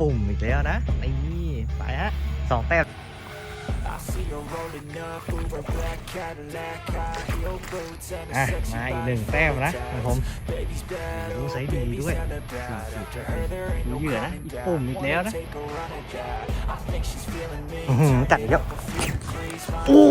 ปุ่มอีกแล้วนะนี่ไปฮะสองแต้มมาอีกหนึ่งแต้มนะของผมดูใส่ดีด้วยดูเหยื่อนะปุ่มอีกแล้วนะจัดเยอะโอ้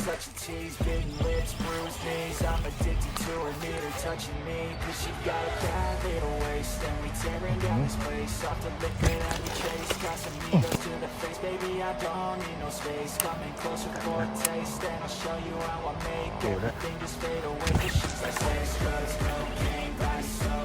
imagination of her body gets the best of me. Such a tease, big lips, bruised knees. I'm addicted to her, need her touching me. Cause she got a bad little waist, and we tearing down this place. Off the liquor that we chase, got some egos to the face, baby. I don't need no space. Coming closer for a taste, and I'll show you how I make everything just fade away. Cause she's like sex, drugs, cocaine, vice, so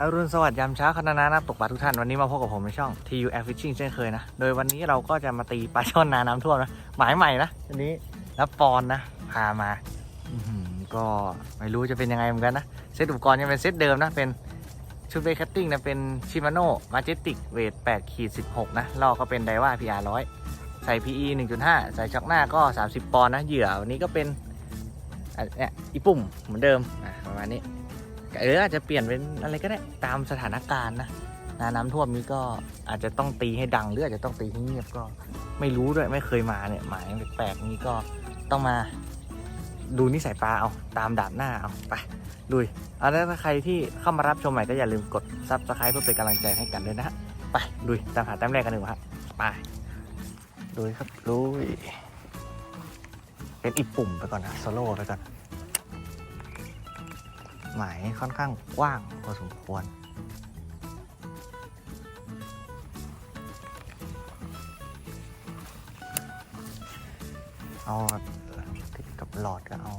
อรุณสวัสดิ์ยามเช้าคณะนักตกปลาทุกท่าน วันนี้มาพบกับผมในช่อง TU Air Fishing เช่นเคยนะ โดยวันนี้เราก็จะมาตีปลาช่อนนาน้ำท่วมนะ หมายใหม่นะวันนี้รับปอนนะ พามาอืก็ไม่รู้จะเป็นยังไงเหมือนกันนะ เซตอุปกรณ์ยังเป็นเซตเดิมนะ เป็นชุดเวทคัตติ้งนะ เป็นชิมาโน่มาเจติกเวท8ขีด16 นะลอกก็เป็นไดว่า PR 100 ใส่ PE 1.5 ใส่ช็อคหน้าก็ 30 ปอนด์นะ เหยื่อวันนี้ก็เป็นเนี่ยอีปุ่มเหมือนเดิมประมาณนี้ เอออาจจะเปลี่ยนเป็นอะไรก็ได้ตามสถานการณ์นะนาน้ำท่วมนี้ก็อาจจะต้องตีให้ดังหรืออาจจะต้องตีให้เงียบก็ไม่รู้ด้วยไม่เคยมาเนี่ยหมายแปลกๆนี้ก็ต้องมาดูนิสัยปลาเอาตามดาบหน้าเอาไปลุยเอาแล้วถ้าใครที่เข้ามารับชมใหม่ก็อย่าลืมกดซับสไคร b ์เพื่อเป็นกำลังใจให้กันด้วยนะฮะไปลุยตามหาแต้มแรกกันหนึ่งครับไปลุยครับลุยเป็นอีกปุ่มไปก่อนนะโซโล่ไปก่อน หมายค่อนข้างกว้างพอสมควร เอาติดกับหลอดก็เอา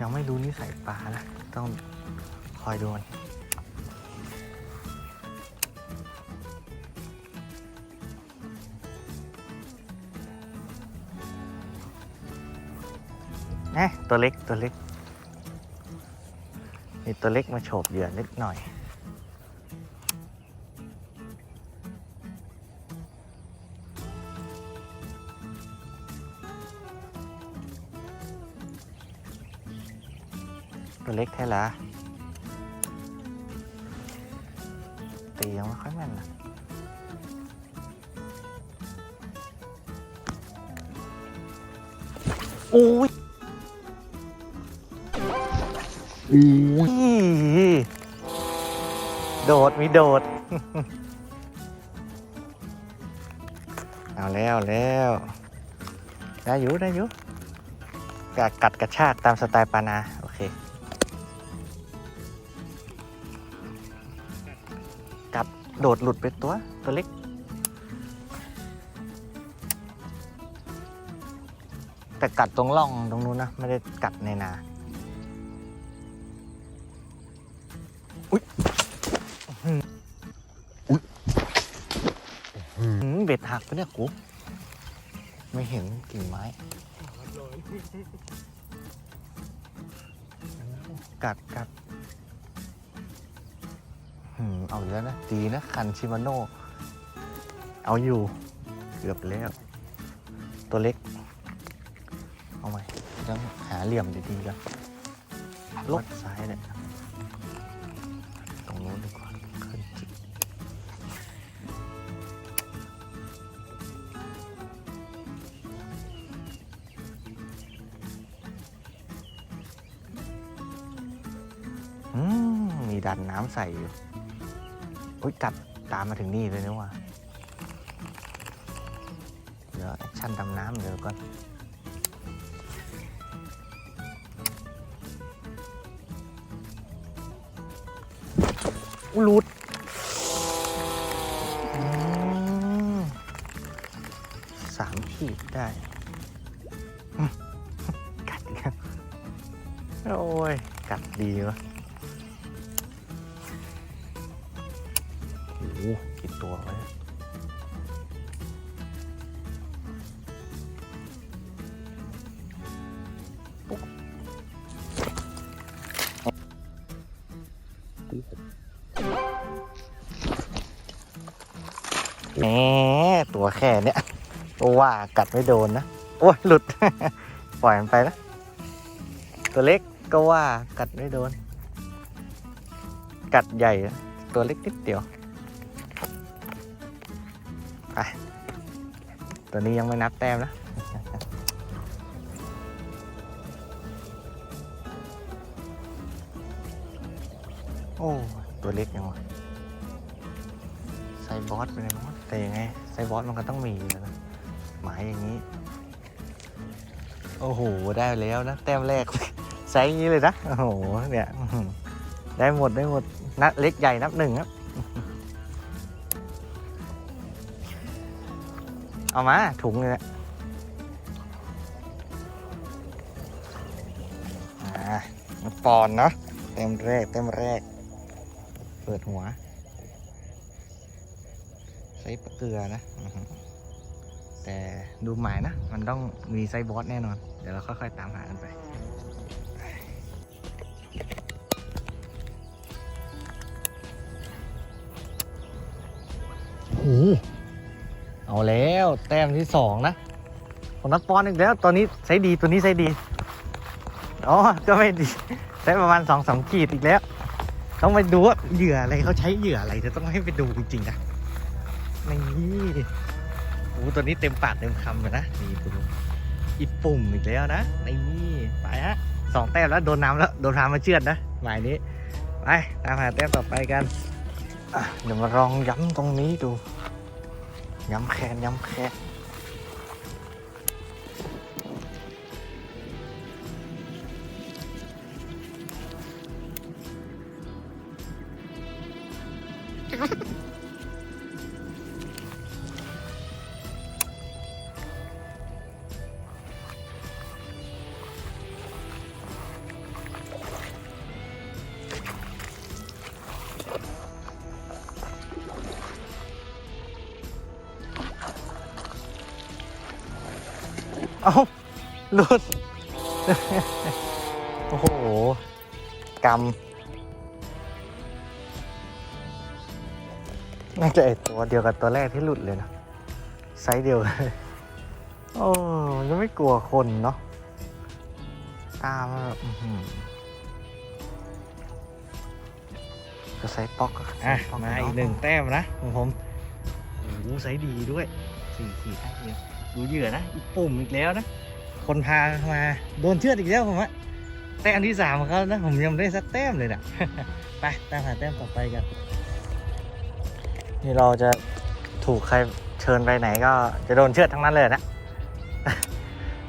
ยังไม่รู้นิสัยปลานะ ต้องคอยดูมัน นะตัวเล็กตัวเล็ก มีตัวเล็กมาโฉบเหยื่อนิดหน่อย ตัวเล็กแท้ละตียังไม่ค่อยแม่นนะโอ้ย อุ้ยโดดมีโดด เอาแล้วแล้วได้อยู่ได้อยู่กัดกัดกระชากตามสไตล์ปานา โอเค กัดโดดหลุดไปตัว ตัวเล็กแต่กัดตรงร่องตรงนู้นนะ ไม่ได้กัดในนา ดหักไปะเนี่ยกูไม่เห็นกิ่งไม้ กัดกัดหืมเอาอยู่แล้วนะ ดีนะ คันชิมาโน่ เอาอยู่ เกือบแล้ว ตัวเล็ก เอาใหม่ต้องหาเหลี่ยมดีๆกันลบซ้ายเนี่ย ดันน้ำใส่อยู่อุ้ยกัดตามมาถึงนี่เลยนะว่ะเดี๋ยวแอคชั่นดำน้ำเดี๋ยวก่อนอุลุด แหมตัวแค่เนี้ยว่ากัดไม่โดนนะ โอ้ยหลุด ปล่อยมันไปนะ ตัวเล็กก็ว่ากัดไม่โดน กัดใหญ่ตัวเล็กนิดเดียวไปตัวนี้ยังไม่นับแต้มนะโอ้ ตัวเล็กยังวะไซบอสเป็นไงบ้ง แต่ยังไงไซบอสมันก็ต้องมีอยู่แล้วนะหมายอย่างนี้ โอ้โห ได้แล้วนะ แต้มแรก ไซส์นี้เลยนะ โอ้โห เนี่ย ได้หมดได้หมด นัดเล็กใหญ่นับหนึ่งครับ เอามา ถุงเลยแหละอ่าปอนเนาะเต็มแรกเต็มแรก เปิดหัว ช้เกลือนะ แต่ดูหมายนะ มันต้องมีไซส์บอสแน่นอน เดี๋ยวเราค่อยๆตามหากันไปอ้โหเอาแล้วแต้มที่สองนะของนัดปอนอีกแล้ว ตอนนี้ใช้ดีตัวนี้ใช้ดีอ๋อก็ไม่ดีใช้ประมาณสองสองขีดอีกแล้ว ต้องไปดูว่าเหยื่ออะไรเขาใช้เหยื่ออะไรจะต้องให้ไปดูจริงๆนะ นี่โอ้ตัวนี้เต็มปากเต็มคำเลยนะนี่ดูอีปุ่มอีกแล้วนะนี่ไปฮะสองแต้มแล้วโดนน้ำแล้วโดนน้ำมาเชือดนะหมายนี้ไปตามหาแต้มต่อไปกันเดี๋ยวมาลองย้ำตรงนี้ดูย้ำแคนย้ำแคนเอา หลุดโอ้โหกำน่าจะไอตัวเดียวกับตัวแรกที่หลุดเลยนะไซส์เดียวกันเลยโอ้ยังไม่กลัวคนเนาะตามมาแบบอื้อหือก็ไซส์ป๊อกอะอะไซส์ป๊กมาเนะอีกหนึ่งแต้มนะของผมโอ้โหไซส์ดีด้วยสี่ขีดห้าเดียวดูเหยื่อนะอีกปุ่มอีกแล้วนะ คนพามาโดนเชือดอีกแล้วผมอะแต้มที่สามของเขานะผมยังไม่ได้สักแต้มเลยนะไปตามหาแต้มต่อไปกัน นี่เราจะถูกใครเชิญไปไหนก็จะโดนเชือดทั้งนั้นเลยนะ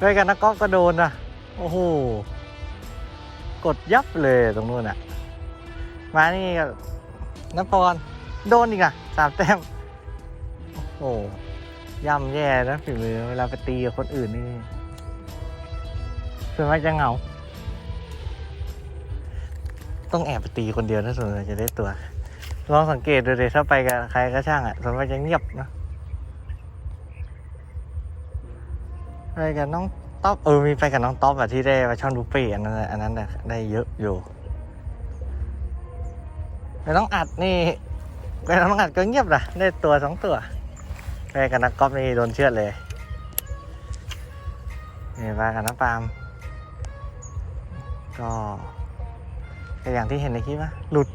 ด้วยกันนักกอล์ฟก็โดนนะโอ้โหกดยับเลยตรงนู้นอะมานี่ก็นปอนโดนอีกอะสามแต้มโอ้โหย่ำแย่นะฝีมือเวลาไปตีกับคนอื่นนี่ ส่วนมากจะเหงา ต้องแอบไปตีคนเดียวนะส่วนมากจะได้ตัว ลองสังเกตดูเลยถ้าไปกับใครก็ช่างอะส่วนมากจะเงียบนะไปกับน้องต๊อบเออมีไปกับน้องต๊อบอะที่ได้มาช่อนบุฟเฟ่อันนั้นอะอันนั้นได้เยอะอยู่แต่น้องอัดนี่ไปน้องอัดก็เงียบนะได้ตัวสองตัวไปกับนักกอล์ฟนี่โดนเชือดเลยนี่ไปกับน้ำปาล์ม ก็อย่างที่เห็นในคลิปนะหลุด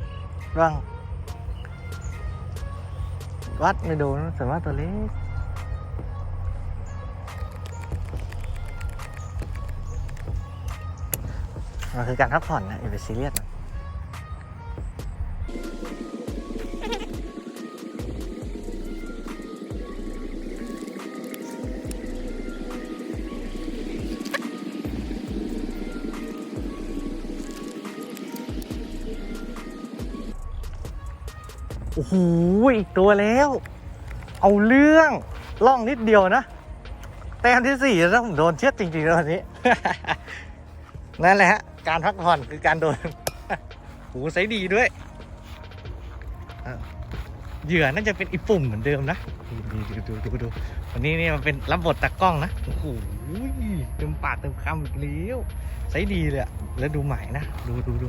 บ้างวัดไม่โดนส่วนมากตัวเล็กมันคือการพักผ่อนนะอย่าไปซีเรียสนะ โอ้โหอีกตัวแล้ว เอาเรื่องล่องนิดเดียวนะ แต้มที่สี่แล้วผมโดนเชือดจริงๆแล้ววันนี้ นั่นแหละฮะ การพักผ่อนคือการโดนหูใสดีด้วยเหยื่อน่าจะเป็นอีปุ่มเหมือนเดิมนะดูดูดูดูดูวันนี้เนี่ยมันเป็นรับบทตากล้องนะโอ้โหเต็มปากเต็มคำอีกแล้วใสดีเลยแล้วดูใหมายนะ ดูดูดู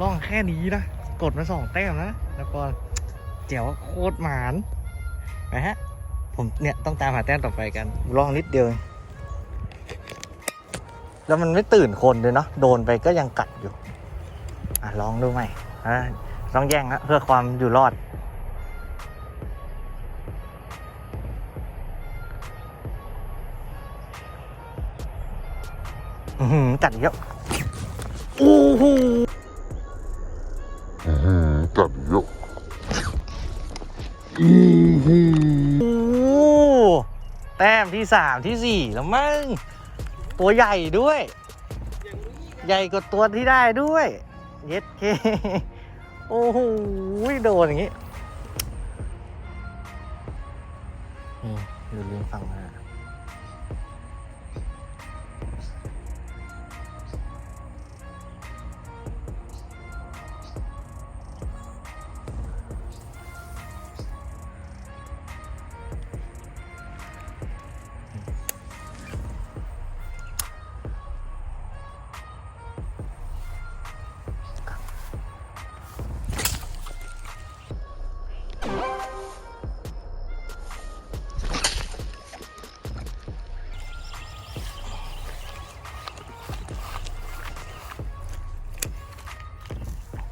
ล่องแค่นี้นะ กดมาสองแต้มนะแล้วก็ เจ๋วโคตรหมานไปฮะ ผมเนี่ยต้องตามหาแต้มต่อไปกัน ลองนิดเดียว แล้วมันไม่ตื่นคนเลยเนาะโดนไปก็ยังกัดอยู่ อะลองดูไหมอะต้องแย่งฮะเพื่อความอยู่รอดอือหือกัดเยอะ โอ้แต้มที่สามที่สี่แล้วมั้งตัวใหญ่ด้วย ใหญ่กว่าตัวที่ได้ด้วย เย็ดเค โอ้โหโดนอย่างงี้ นี่อยู่ริมฟังนะ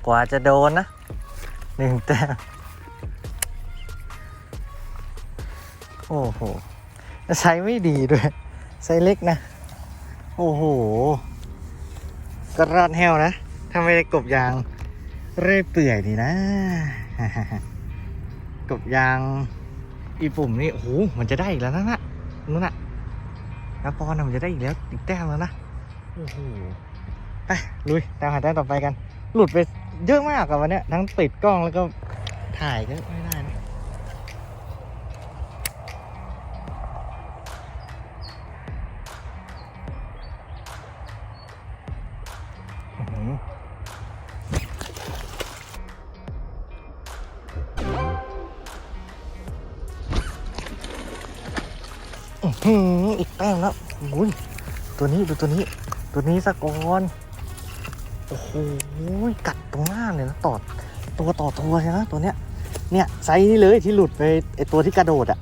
กว่าจะโดนนะหนึ่งแต้มโอ้โหใช้ไม่ดีด้วย ไซส์เล็กนะ โอ้โหก็รอดแห้วนะถ้าไมได้กบยางเร่เปื่อยดีนะ กบยางอีปุ่มนี่โอ้โหมันจะได้อีกแล้วนะน่ะนู่นน่ะนะปอนนะมันจะได้อีกแล้วอีกแต้มแล้วนะโอ้โหไปลุยตามหาแต้มต่อไปกัน หลุดไป เยอะมากกับวันเนี้ยทั้งติดกล้องแล้วก็ถ่ายก็ไม่ได้นะอื้มอื้มอีกแต้มแล้วอุ้ยตัวนี้ดูตัวนี้ ตัวนี้สะกอน โอ้โหกัดตรงหน้าเลยนะต่อตัวต่อตัวใช่ไหมตัวเนี้ยเนี่ยไซส์นี้เลยที่หลุดไปไอตัวที่กระโดดอะ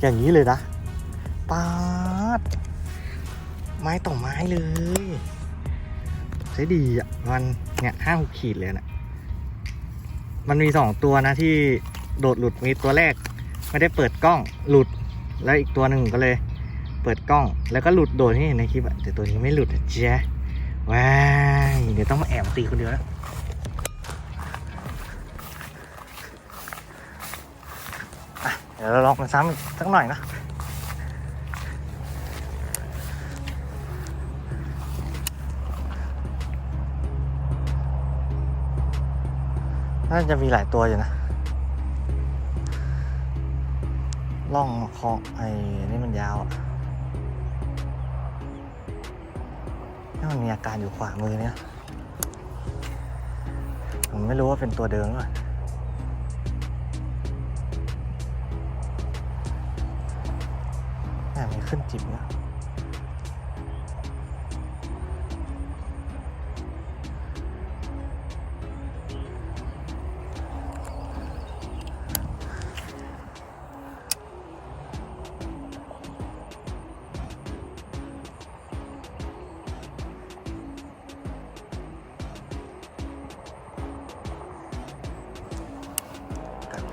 อย่างนี้เลยนะปาดไม้ต่อไม้เลยใช้ดีอะมันเนี่ยห้าหกขีดเลยนะมันมีสองตัวนะที่โดดหลุดมีตัวแรก ไม่ได้เปิดกล้องหลุดแล้วอีกตัวหนึ่งก็เลย เปิดกล้องแล้วก็หลุดโดดที่เห็นในคลิปแต่ตัวนี้ไม่หลุดเจ๊ ว้ายเดี๋ยวต้องมาแอบตีคนเดียวแล้วอะเดี๋ยวเราลองกันซ้ำอีกสักหน่อยนะน่าจะมีหลายตัวอยู่นะล่องคลองไอ้นี่มันยาวอะ มันมีอาการอยู่ขวามือเนี่ย ผมไม่รู้ว่าเป็นตัวเดิมหรือเปล่าแอบมีขึ้นจิบนะ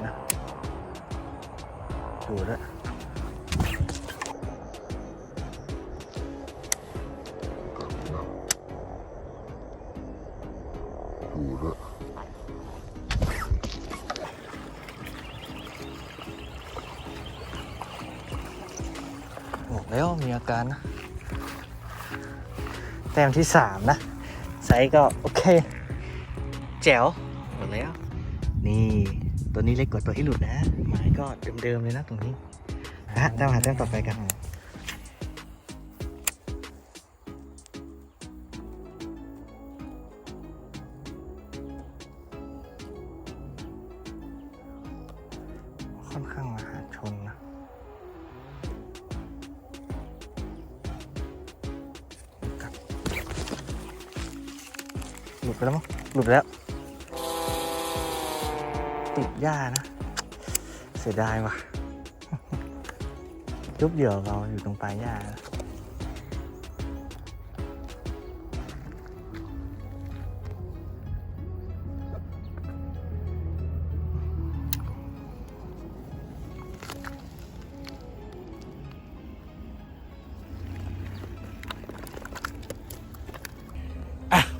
นะดูด้วดูด้วบอกแล้วมีอาการนะ แต้มที่สามนะ ไซส์ก็โอเค แจ๋ว นี้เล็กกว่าตัวที่หลุดนะหมายก็เดิมๆเลยนะตรงนี้อะตามหาแต้มต่อไปกันค่อนข้างมหาชนนะหลุดไปแล้วมั้งหลุดไปแล้ว หญ้านะ เสียดายว่ะ จุ๊บเดี่ยวเราอยู่ตรงปลายหญ้านะ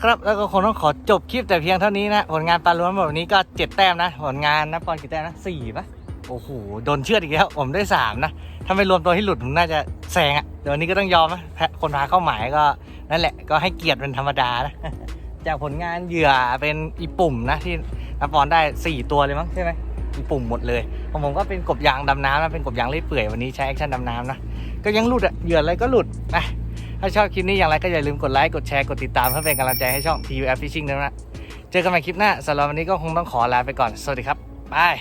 อะครับ แล้วก็คงต้องขอจบคลิปแต่เพียงเท่านี้นะ ผลงานปลาล้วนแบบนี้ก็เจ็ดแต้มนะ ผลงานนะปอนกี่แต้มนะสี่ปะโอ้โห โดนเชือดอีกแล้ว ผมได้สามนะ ถ้าไม่รวมตัวที่หลุดผมน่าจะแซงอะ่ะเดี๋ยวนี้ก็ต้องยอมนะคนพาเข้าหมายก็นั่นแหละ ก็ให้เกียรติเป็นธรรมดานะ จากผลงานเหยื่อเป็นอีปุ่มนะที่นับปอนได้ 4 ตัวเลยมั้งใช่ไหมอีปุ่มหมดเลยของผมก็เป็นกบยางดำน้ำนะ เป็นกบยางเลื่อยเปื่อยวันนี้ใช้แอคชั่นดำน้ำนะ ก็ยังหลุดอะเหยื่ออะไรก็หลุดนะ ถ้าชอบคลิปนี้อย่างไรก็อย่าลืมกดไลค์กดแชร์กดติดตามเพื่อเป็นกำลังใจให้ช่อง TUF Fishing ด้วยนะเจอกันใหม่คลิปหน้าสำหรับวันนี้ก็คงต้องขอลาไปก่อนสวัสดีครับบาย